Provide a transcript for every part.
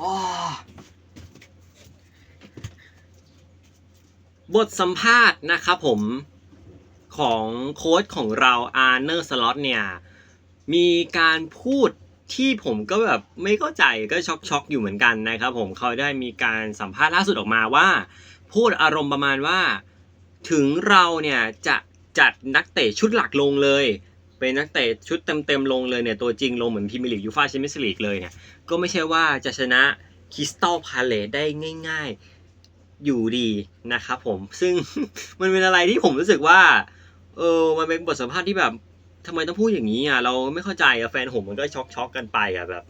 บทสัมภาษณ์นะครับผมของโค้ชของเราอาร์เนอร์สล็อตเนี่ย มีการพูดที่ผมก็แบบไม่เข้าใจก็ช็อกช็อกๆอยู่เหมือนกันนะครับผมเขาได้มีการสัมภาษณ์ล่าสุดออกมาว่า พูดอารมณ์ประมาณว่า ถึงเราเนี่ยจะจัดนักเตะชุดหลักลงเลย เป็นนักเตะชุดเต็มๆลงเลยเนี่ยตัวจริงลงเหมือนพรีเมียร์ลีกยูฟ่าแชมเปี้ยนส์ลีกเลยเนี่ย ก็ไม่ใช่ว่าจะชนะคริสตัลพาเลตได้ง่าย ๆอยู่ดีนะครับผม ซึ่งมันเป็นอะไรที่ผมรู้สึกว่า เออมันเป็นบทสัมภาษณ์ที่แบบทำไมต้องพูดอย่างนี้อะเราไม่เข้าใจอะแฟนผมมันก็ช็อกช็อกๆกันไปอะแบบ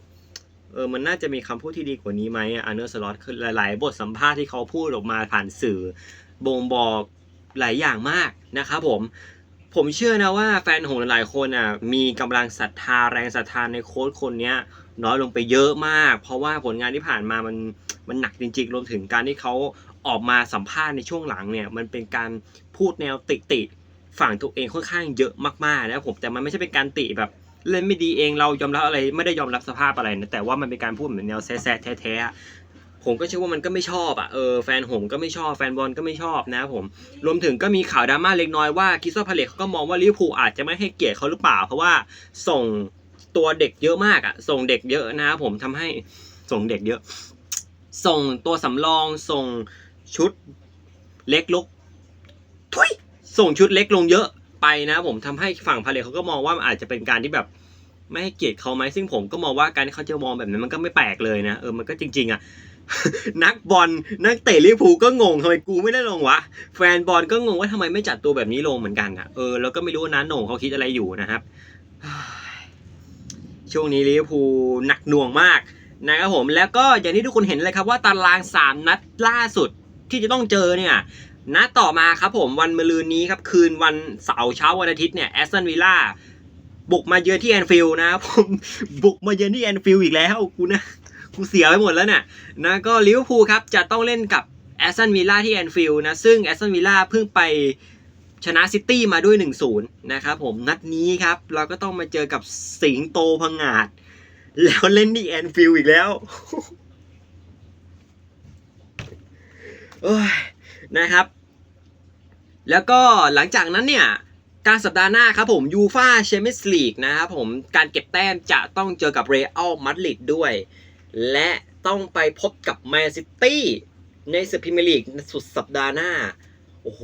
เออมันน่าจะมีคำพูดที่ดีกว่านี้ไหมอะอันเนอร์สล็อตคือหลายๆ บทสัมภาษณ์ที่เขาพูดออกมาผ่านสื่อบ่งบอกหลายอย่างมากนะครับผม ผมเชื่อนะว่าแฟนหงหลายๆคนอะมีกำลังศรัทธาแรงศรัทธาในโค้ชคนเนี้ยน้อยลงไปเยอะมาก เพราะว่าผลงานที่ผ่านมามันมันหนักจริงๆ รวมถึงการที่เขาออกมาสัมภาษณ์ในช่วงหลังเนี่ยมันเป็นการพูดแนวติติฝั่งตัวเองค่อนข้างเยอะมากๆนะครับผมแต่มันไม่ใช่เป็นการติแบบเล่นไม่ดีเองเรายอมรับอะไรไม่ได้ยอมรับสภาพอะไรนะแต่ว่ามันเป็นการพูดเหมือนแนวแซ่แท้ๆ ผมก็เชื่อว่ามันก็ไม่ชอบอะเออแฟนผมก็ไม่ชอบแฟนบอลก็ไม่ชอบนะครับผมรวมถึงก็มีข่าวดราม่าเล็กน้อยว่าคิสโซพาเลตเขาก็มองว่าลิเวอร์พูลอาจจะไม่ให้เกียรติเขาหรือเปล่า เพราะว่าส่งตัวเด็กเยอะมากอะ ส่งเด็กเยอะนะครับผมทำให้ส่งเด็กเยอะ ส่งตัวสำรองส่งชุดเล็กลกทุยส่งชุดเล็กลงเยอะไปนะครับผมทำให้ฝั่งพาเลตเขาก็มองว่ามันอาจจะเป็นการที่แบบ ไม่ให้เกียรติเขาไหมซึ่งผมก็มองว่าการที่เขาจะมองแบบนั้นมันก็ไม่แปลกเลยนะเออมันก็จริง ๆอะนักบอลนักเตะลิเวอร์พูลก็งงทำไมกูไม่ได้ลงวะแฟนบอลก็งงว่าทำไมไม่จัดตัวแบบนี้ลงเหมือนกันอะเออแล้วก็ไม่รู้ว่าน้าโหน่งเขาคิดอะไรอยู่นะครับ ช่วงนี้ลิเวอร์พูลหนักหน่วงมากนะครับผมแล้วก็อย่างที่ทุกคนเห็นเลยครับว่าตาราง 3 นัดล่าสุดที่จะต้องเจอเนี่ยนัดต่อมาครับผมวันมะรืนนี้ครับคืนวันเสาร์เช้าวันอาทิตย์เนี่ยแอสตันวิลล่า บุกมาเยือนที่แอนฟิลด์นะครับผมบุกมาเยือนที่แอนฟิลด์อีกแล้วกูนะกูเสียไปหมดแล้วเนี่ยนะก็ลิเวอร์พูลครับจะต้องเล่นกับแอสตันวิลล่าที่แอนฟิลด์นะซึ่งแอสตันวิลล่าเพิ่งไปชนะซิตี้มาด้วย 1-0 นะครับผมนัดนี้ครับ เราก็ต้องมาเจอกับสิงโตพังงาด แล้วเล่นที่แอนฟิลด์อีกแล้วนะครับ แล้วก็หลังจากนั้นเนี่ย การสัปดาห์หน้าครับผมยูฟาแชมเปี้ยนส์ลีกนะครับผมการเก็บแต้มจะต้องเจอกับเรอัลมาดริดด้วย และต้องไปพบกับแมนซิตี้ในศึกพรีเมียร์ลีกสุดสัปดาห์หน้า โอ้โห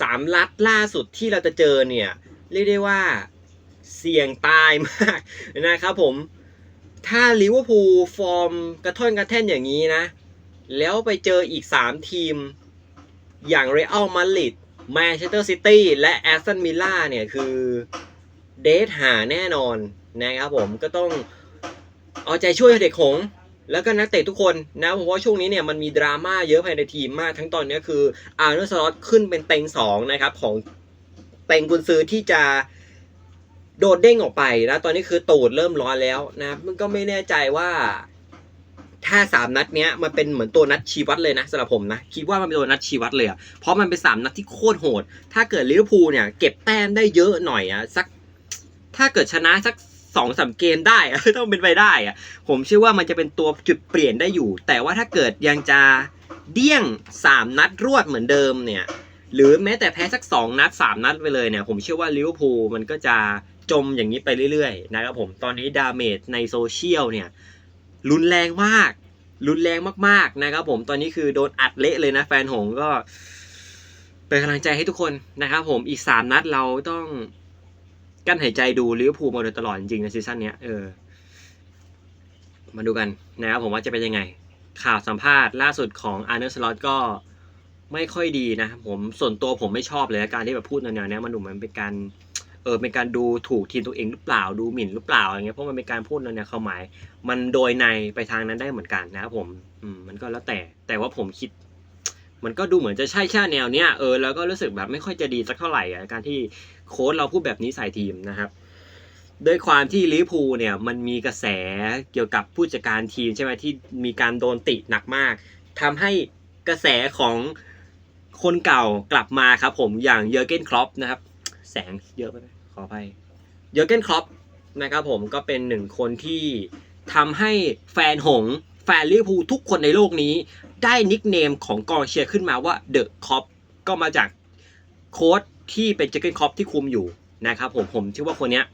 สามลัดล่าสุดที่เราจะเจอเนี่ย เรียกได้ว่าเสี่ยงตายมากนะครับผม ถ้าลิเวอร์พูลฟอร์มกระท่อนกระแท่นอย่างนี้นะ แล้วไปเจออีก 3 ทีม อย่างเรอัลมาดริด แมนเชสเตอร์ซิตี้และแอสตันมิลล่าเนี่ยคือเดทหาแน่นอนนะครับผมก็ต้องเอาใจช่วยเด็กหงแล้วก็นักเตะทุกคนนะผมว่าช่วงนี้เนี่ยมันมีดราม่าเยอะภายในทีมมากทั้งตอนนี้คืออาร์เนอร์สล็อตขึ้นเป็นเต็งสองนะครับของเต็งกุนซือที่จะโดดเด้งออกไปนะตอนนี้คือตูดเริ่มร้อนแล้วนะมันก็ไม่แน่ใจว่า ถ้าสามนัดเนี้ยมันเป็นเหมือนตัวนัดชีวัดเลยนะสำหรับผมนะคิดว่ามันเป็นตัวนัดชีวัดเลยอะเพราะมันเป็นสามนัดที่โคตรโหด ถ้าเกิดลิเวอร์พูลเนี่ยเก็บแต้มได้เยอะหน่อยอะสักถ้าเกิดชนะสักสองสามเกมได้ ต้องเป็นไปได้อะผมเชื่อว่ามันจะเป็นตัวจุดเปลี่ยนได้อยู่ แต่ว่าถ้าเกิดยังจะเดี้ยงสามนัดรวดเหมือนเดิมเนี่ยหรือแม้แต่แพ้สักสองนัดสามนัดไปเลยเนี่ยผมเชื่อว่าลิเวอร์พูลมันก็จะจมอย่างนี้ไปเรื่อยๆนะครับผมตอนนี้ดาเมจในโซเชียลเนี่ย รุนแรงมาก รุนแรงมากๆนะครับ ผมตอนนี้คือโดนอัดเละเลยนะ แฟนหงก็ เป็นกำลังใจให้ทุกคนนะครับ ผมอีกสามนัดเราต้องกั้นหายใจดูลิเวอร์พูลมาโดยตลอดจริงๆในซีซั่นนี้เออมาดูกันนะครับผมว่าจะเป็นยังไง ข่าวสัมภาษณ์ล่าสุดของอาร์เนอร์สล็อตก็ไม่ค่อยดีนะ ผมส่วนตัวผมไม่ชอบเลยการที่แบบพูดแนวๆเนี้ยมันดูเหมือนเป็นการ เออเป็นการดูถูกทีมตัวเองหรือเปล่าดูหมิ่นหรือเปล่าอย่างเงี้ยเพราะมันเป็นการพูดแนวๆความหมาย มันโดยในไปทางนั้นได้เหมือนกันนะครับผมอืมมันก็แล้วแต่แต่ว่าผมคิด มันก็ดูเหมือนจะใช่แค่แนวเนี้ยเออแล้วก็รู้สึกแบบไม่ค่อยจะดีสักเท่าไหร่อะการที่โค้ชเราพูดแบบนี้ใส่ทีมนะครับด้วยความที่ลิเวอร์พูเนี่ยมันมีกระแสเกี่ยวกับผู้จัดการทีมใช่ไหมที่มีการโดนติหนักมากทำให้กระแสของคนเก่ากลับมาครับผมอย่างเยอร์เกนครอปนะครับ แสงเยอะไปไหมขออภัยเยอเกนครอปนะครับผมก็เป็นหนึ่งคนที่ทำให้แฟนหง แฟนลิเวอร์พูลทุกคนในโลกนี้ ได้นิกเนมของกองเชียร์ขึ้นมาว่าเดอะคอปก็มาจากโค้ดที่เป็นเจเกนคอปที่คุมอยู่นะครับผมผมเชื่อว่าคนเนี้ย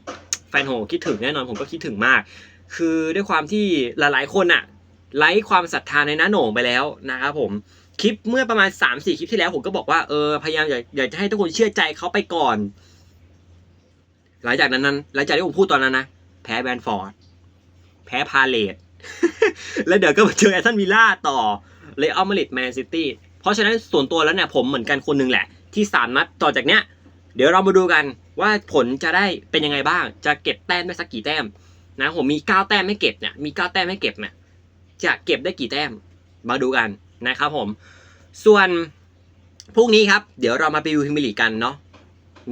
แฟนโหคิดถึงแน่นอนผมก็คิดถึงมาก คือด้วยความที่หลายๆคนอะไร้ความศรัทธาในน้าโหน่งไปแล้วนะครับผม คลิปเมื่อประมาณ 3-4 คลิปที่แล้วผมก็บอกว่าเออพยายามอยากอยากจะให้ทุกคนเชื่อใจเขาไปก่อน หลังจากนั้นนั้นหลังจากที่ผมพูดตอนนั้นนะ แพ้แบนฟอร์ด แพ้พาเลตแล้วเดี๋ยวก็มาเจอแอตตันวิลล่าต่อเลยเอามาลิดแมนซิตี้เพราะฉะนั้นส่วนตัวแล้วเนี่ยผมเหมือนกันคนหนึ่งแหละ ที่สามนัดต่อจากเนี้ย เดี๋ยวเรามาดูกันว่าผลจะได้เป็นยังไงบ้าง จะเก็บแต้มได้สักกี่แต้มนะผมมี 9 แต้มไม่เก็บเนี่ยมี 9 แต้มไม่เก็บเนี่ยจะเก็บได้กี่แต้มมาดูกัน นะครับผม ส่วนพรุ่งนี้ครับ เดี๋ยวเรามาไปดูพิมพ์ลีกกันเนาะ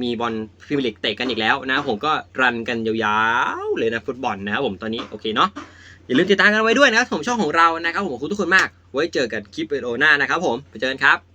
มีบอลพิมพ์ลีกเตะกันอีกแล้วนะ ผมก็รันกันยาวๆเลยนะฟุตบอลนะครับผมตอนนี้โอเคเนาะอย่าลืมติดตามกันไว้ด้วยนะครับผมช่องของเรานะครับผมขอบคุณทุกคนมาก ไว้เจอกันคลิปวิดีโอหน้านะครับผมไปเจอกันครับ